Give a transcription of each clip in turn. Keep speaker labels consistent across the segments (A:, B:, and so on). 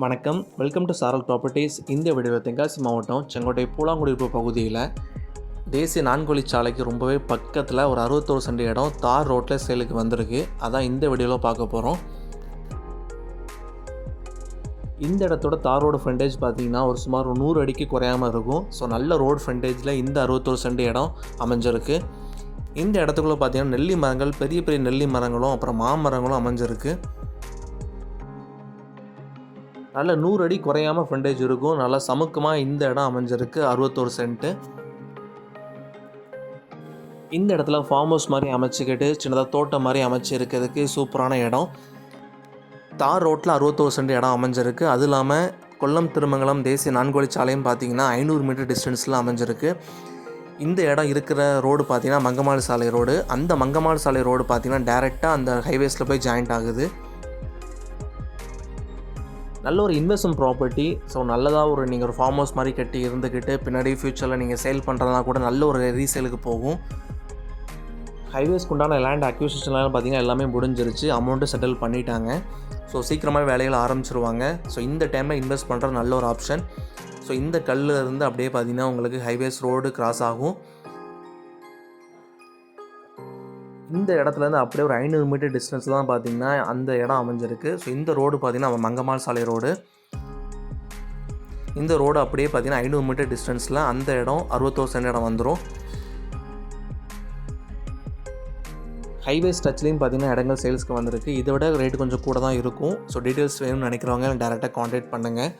A: வணக்கம். Welcome to சாரல் properties இந்த வீடியோவில் தென்காசி மாவட்டம் செங்கோட்டை பூலாங்குடியிருப்பு பகுதியில் தேசிய நான்குவழி சாலைக்கு ரொம்பவே பக்கத்தில் ஒரு அறுபத்தோரு சென்ட் இடம் தார் ரோட்டில் சேலுக்கு வந்திருக்கு. அதான் இந்த வீடியோவில் பார்க்க போகிறோம் இந்த இடத்தோட தார் ரோடு ஃப்ரண்டேஜ் பார்த்தீங்கன்னா ஒரு சுமார் ஒரு நூறு அடிக்கு குறையாமல் இருக்கும். ஸோ நல்ல ரோடு ஃப்ரண்டேஜில் இந்த அறுபத்தோரு சென்ட் இடம் அமைஞ்சிருக்கு. இந்த இடத்துக்குள்ளே பார்த்தீங்கன்னா நெல்லி மரங்கள் பெரிய பெரிய நெல்லி மரங்களும் அப்புறம் மாமரங்களும் அமைஞ்சிருக்கு. நல்ல நூறு அடி குறையாமல் ஃப்ரண்டேஜ் இருக்கும். நல்லா சமுக்கமாக இந்த இடம் அமைஞ்சிருக்கு. அறுபத்தோரு சென்ட்டு. இந்த இடத்துல ஃபார்ம் ஹவுஸ் மாதிரி அமைச்சிக்கிட்டு சின்னதாக தோட்டம் மாதிரி அமைச்சு இருக்கிறதுக்கு சூப்பரான இடம். தார் ரோட்டில் அறுபத்தோரு சென்ட் இடம் அமைஞ்சிருக்கு. அது இல்லாமல் கொல்லம் திருமங்கலம் தேசிய நான்குவழி சாலையும் பார்த்தீங்கன்னா ஐநூறு மீட்டர் டிஸ்டன்ஸில் அமைஞ்சிருக்கு. இந்த இடம் இருக்கிற ரோடு பார்த்திங்கன்னா மங்கமாடு சாலை ரோடு அந்த மங்கமாடு சாலை ரோடு பார்த்திங்கன்னா டேரெக்டாக அந்த ஹைவேஸில் போய் ஜாயிண்ட் ஆகுது. நல்ல ஒரு இன்வெஸ்ட்மெண்ட் ப்ராப்பர்ட்டி ஸோ நல்லதாக ஒரு நீங்கள் ஒரு ஃபார்ம் ஹவுஸ் மாதிரி கட்டி இருந்துக்கிட்டு பின்னாடி ஃப்யூச்சரில் நீங்கள் சேல் பண்ணுறதுனா கூட நல்ல ஒரு ரீசேலுக்கு போகும். ஹைவேஸ்க்கு உண்டான லேண்ட் அக்யூசிஷன்லாம் பார்த்தீங்கன்னா எல்லாமே முடிஞ்சிருச்சு. அமௌண்ட்டு செட்டில் பண்ணிட்டாங்க. ஸோ சீக்கிரமாக வேலைகள் ஆரம்பிச்சிருவாங்க. ஸோ இந்த டைமில் இன்வெஸ்ட் பண்ணுறது நல்ல ஒரு ஆப்ஷன் ஸோ இந்த கல்லில் இருந்து அப்படியே பார்த்தீங்கன்னா உங்களுக்கு ஹைவேஸ் ரோடு கிராஸ் ஆகும். இந்த இடத்துலேருந்து அப்படியே ஒரு ஐநூறு மீட்டர் டிஸ்டன்ஸ் தான் பார்த்தீங்கன்னா அந்த இடம் அமைஞ்சிருக்கு. ஸோ இந்த ரோடு பார்த்தீங்கன்னா மங்கம்மாள் சாலை ரோடு இந்த ரோடு அப்படியே பார்த்தீங்கன்னா ஐநூறு மீட்டர் டிஸ்டன்ஸில் அந்த இடம் அறுபத்தோரு சென்ட் இடம் வந்துடும் ஹைவே ஸ்டச்லேயும் பார்த்தீங்கன்னா இடங்கள் சேல்ஸ்க்கு வந்திருக்கு. இதை விட ரேட் கொஞ்சம் கூட தான் இருக்கும். ஸோ டீட்டெயில்ஸ் வேணும்னு நினைக்கிறவங்க டேரெக்டாக காண்டாக்ட் பண்ணுங்கள்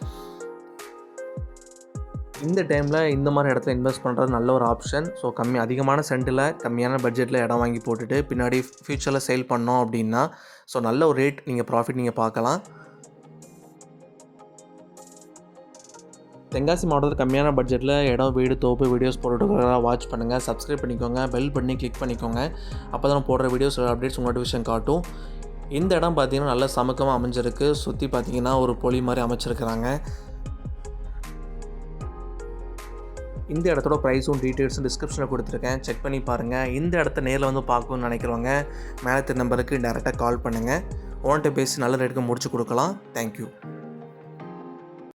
A: இந்த டைமில் இந்த மாதிரி இடத்துல இன்வெஸ்ட் பண்ணுறது நல்ல ஒரு ஆப்ஷன் ஸோ கம்மி அதிகமான சென்ட்டில் கம்மியான பட்ஜெட்டில் இடம் வாங்கி போட்டுட்டு பின்னாடி ஃப்யூச்சரில் சேல் பண்ணோம் அப்படின்னா ஸோ நல்ல ஒரு ரேட் நீங்கள் ப்ராஃபிட் நீங்கள் பார்க்கலாம். தென்காசி மாவட்டத்தில் கம்மியான பட்ஜெட்டில் இடம் வீடு தோப்பு வீடியோஸ் போட்டுக்கிறதா வாட்ச் பண்ணுங்கள் சப்ஸ்கிரைப் பண்ணிக்கோங்க. பெல் பண்ணி கிளிக் பண்ணிக்கோங்க. அப்போ தான் போடுற வீடியோஸ் அப்டேட்ஸ் உங்களோட நோட்டிஃபிகேஷன் காட்டும். இந்த இடம் பார்த்தீங்கன்னா நல்ல சமக்கமாக அமைஞ்சிருக்கு. சுற்றி பார்த்தீங்கன்னா ஒரு பொலி மாதிரி அமைச்சிருக்கிறாங்க. இந்த இடத்தோட ப்ரைஸும் டீட்டெயில்ஸும் டிஸ்கிரிப்ஷனில் கொடுத்துருக்கேன். செக் பண்ணி பாருங்கள் இந்த இடத்த நேரில் வந்து பார்க்கணும்னு நினைக்கிறவங்க மேலே நம்பருக்கு டேரெக்டாக கால் பண்ணுங்கள் ஓன்ட்ட பேசி நல்ல ரேட்டுக்கு முடிச்சு கொடுக்கலாம். தேங்க்யூ